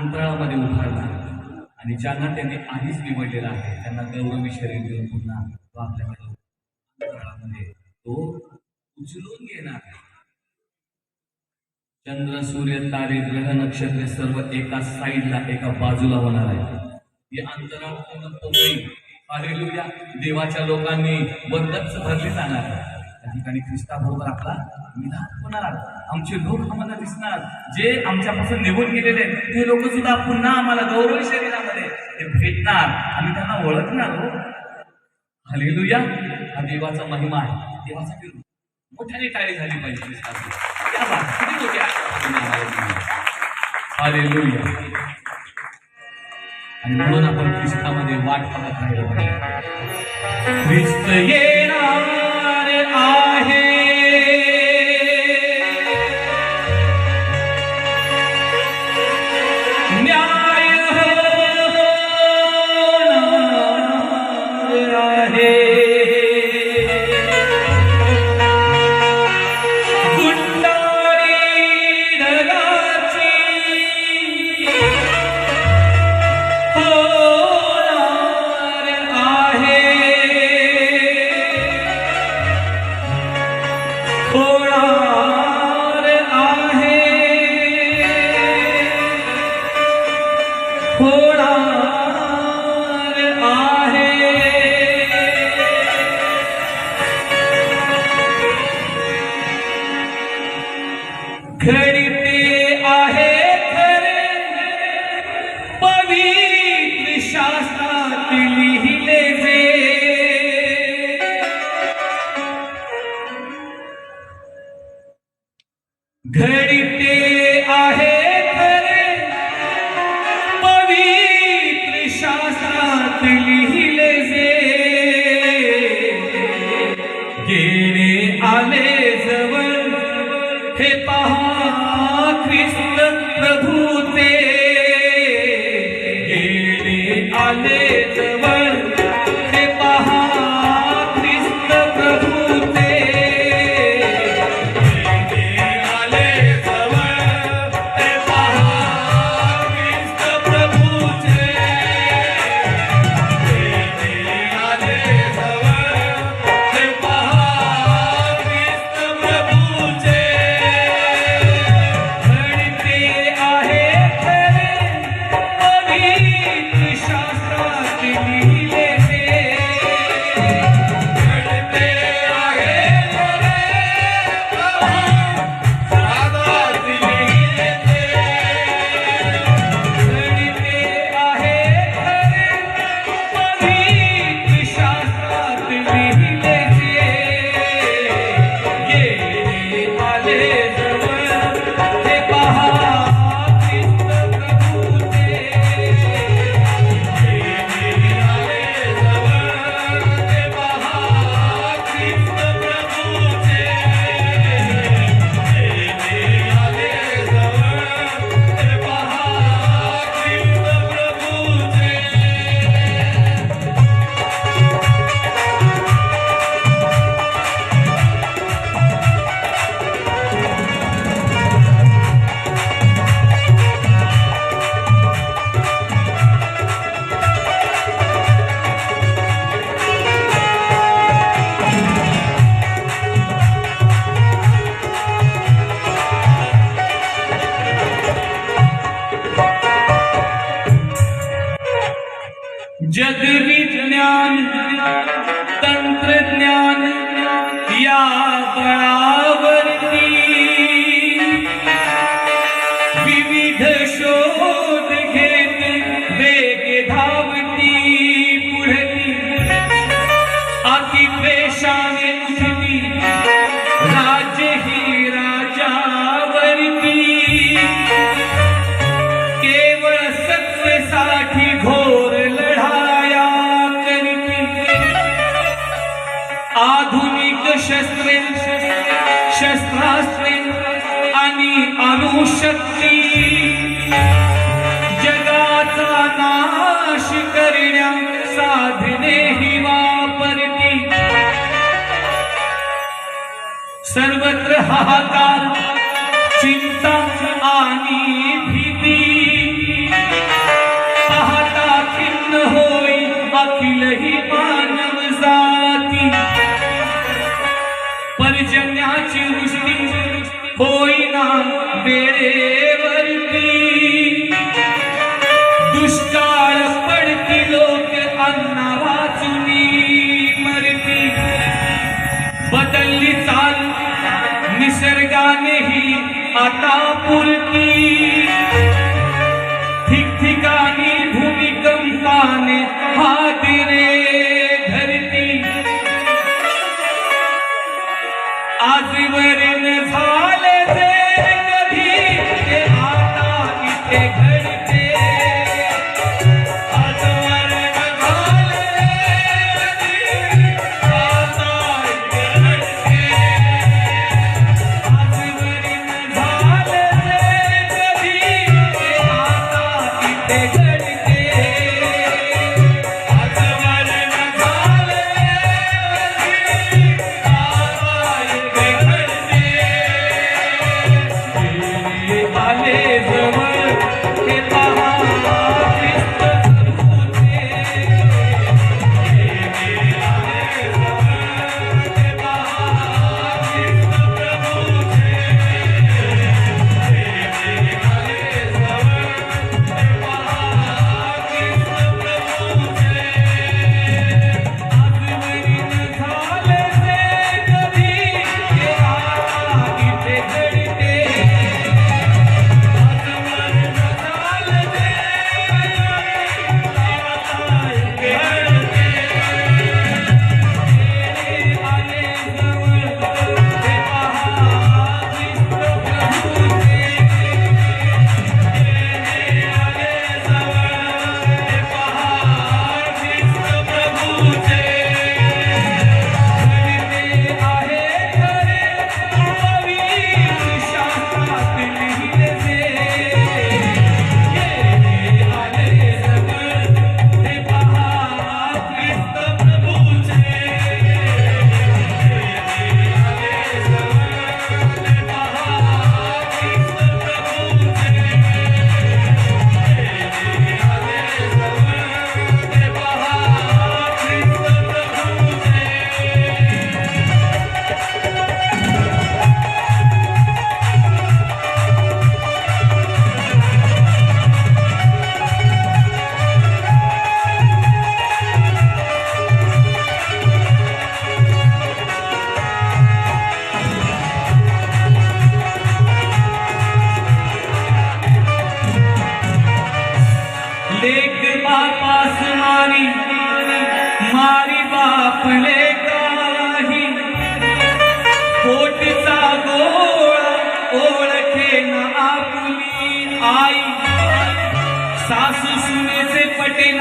अंतराळामध्ये उभारला. आणि ज्यांना त्यांनी आधीच निवडलेला आहे त्यांना गौरवी शरीर देऊन पुन्हा तो आपल्याकडे अंतराळामध्ये तो उचलून घेणार चंद्र सूर्य तारे ग्रह नक्षत्रे सर्व एका साईडला एका बाजूला होणार आहे या अंतराळ पूर्ण पोकळी देवाच्या लोकांनी बंदच भरली जाणार त्या ठिकाणी ख्रिस्ताबरोबर आपला मिलाप होणार आमचे लोक आम्हाला दिसणार. जे आमच्यापासून निघून गेलेले ते लोक सुद्धा पुन्हा आम्हाला गौरव शरीरामध्ये ते भेटणार. आम्ही त्यांना ओळखणार हो. हलेलुया. हा देवाचा महिमा आहे. देवासाठी मोठ्याने टाळी झाली पाहिजे ख्रिस्ताची. आणि म्हणून आपण ख्रिस्तामध्ये वाट पाहत राहिलो ख्रिस्त येणार. है घडते आहे खरे। पवित्र शास्त्रात लिहिले जे। घडते आहे खरे। पवित्र शास्त्रात लिहिले जे। गेले आले जवळ, हे पहा ख्रिस्त प्रभूचे सर्वत्र हाहाकार, चिंता आनी भीति। पाहता खिन्न होई, अखिल ही मानव जाती। पर्जन्याची होई होईना बेरे दुष्काळ निसर्गानेही आता पुरती ठिकठिकाणी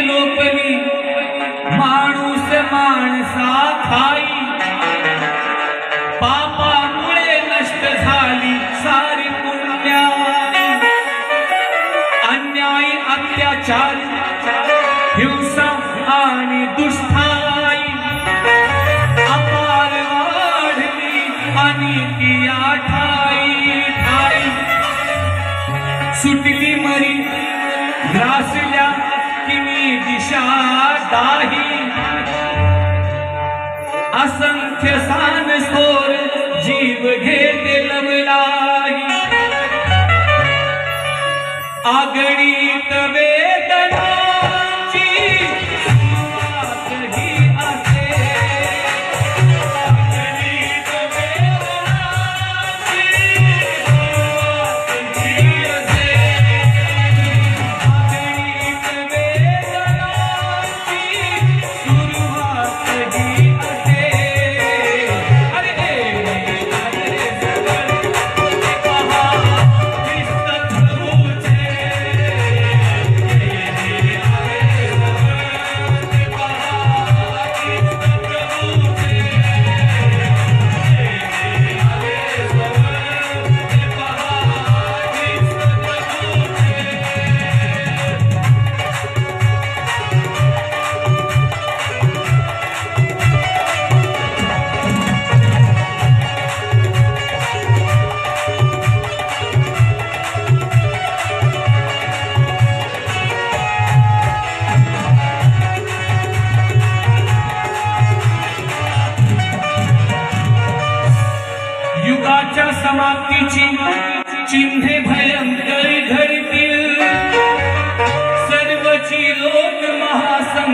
लोपली माणूस माणसा खाई। पापामुळे नष्ट झाली सारी पुण्याई अन्याय, अत्याचार, हिंसा आणि दुष्टाई अपार वाढली आणि ती ठाई ठाई। सुटली दाही असंख्य सान सोर जीव घेते लवलाई आगणित वेदनाची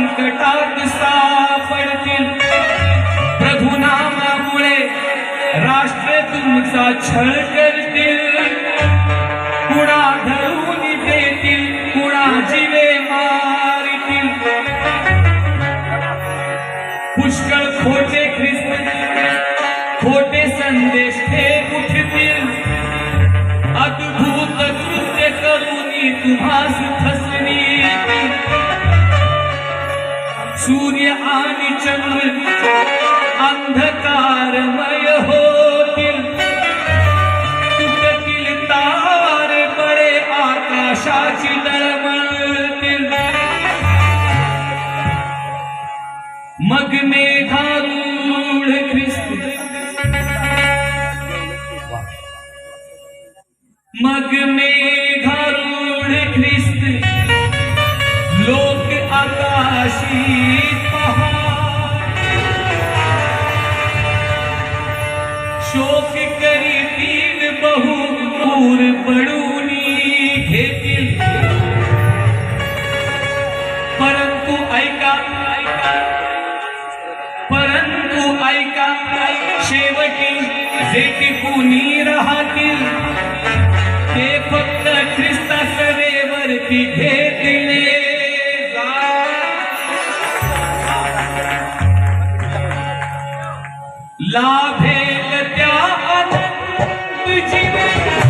महासंकटात सापडतील प्रभू नामामुळे राष्ट्र तुमचा छळ करतील कुणा धरून देतील कुणा जीवे मारतील पुष्कळ खोटे ख्रिस्त, खोटे संदेश हे उठतील। अद्भुत कृत्य करून तुम्हास सूर्य आनी चंद्र अंधकारमय होतील कुणी राहतील. ते फक्त ख्रिस्ता सरेवरती घेतले लाभेल त्या आनंद जीवन